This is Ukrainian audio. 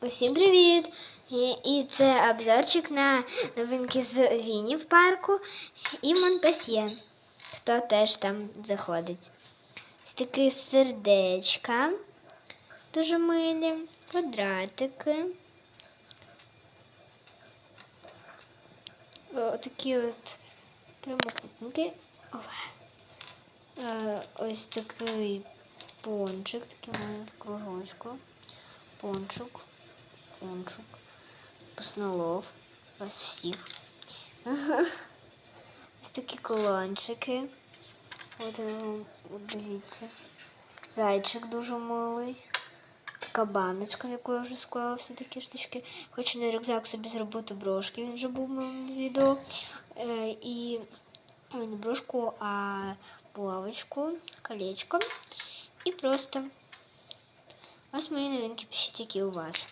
Усім привіт! І, це обзорчик на новинки з Віні в парку і Монпасьє. Хто теж там заходить. Ось такі сердечка, дуже милі, квадратики. О, такі от прямокутники. Е, Ось такий пончик, такий маленький кружочку. Пончик, пончик, поснолов, вас всіх. Ось такі колончики. От, е, от дивіться. Зайчик дуже милий. Така баночка, в яку я вже склала всі такі штучки. Хочу на рюкзак собі зробити брошки, він вже був в моєму відео. Е, і ой, не брошку, а булавочку, колечко. І просто Ось мої новинки, пишіть, які у вас.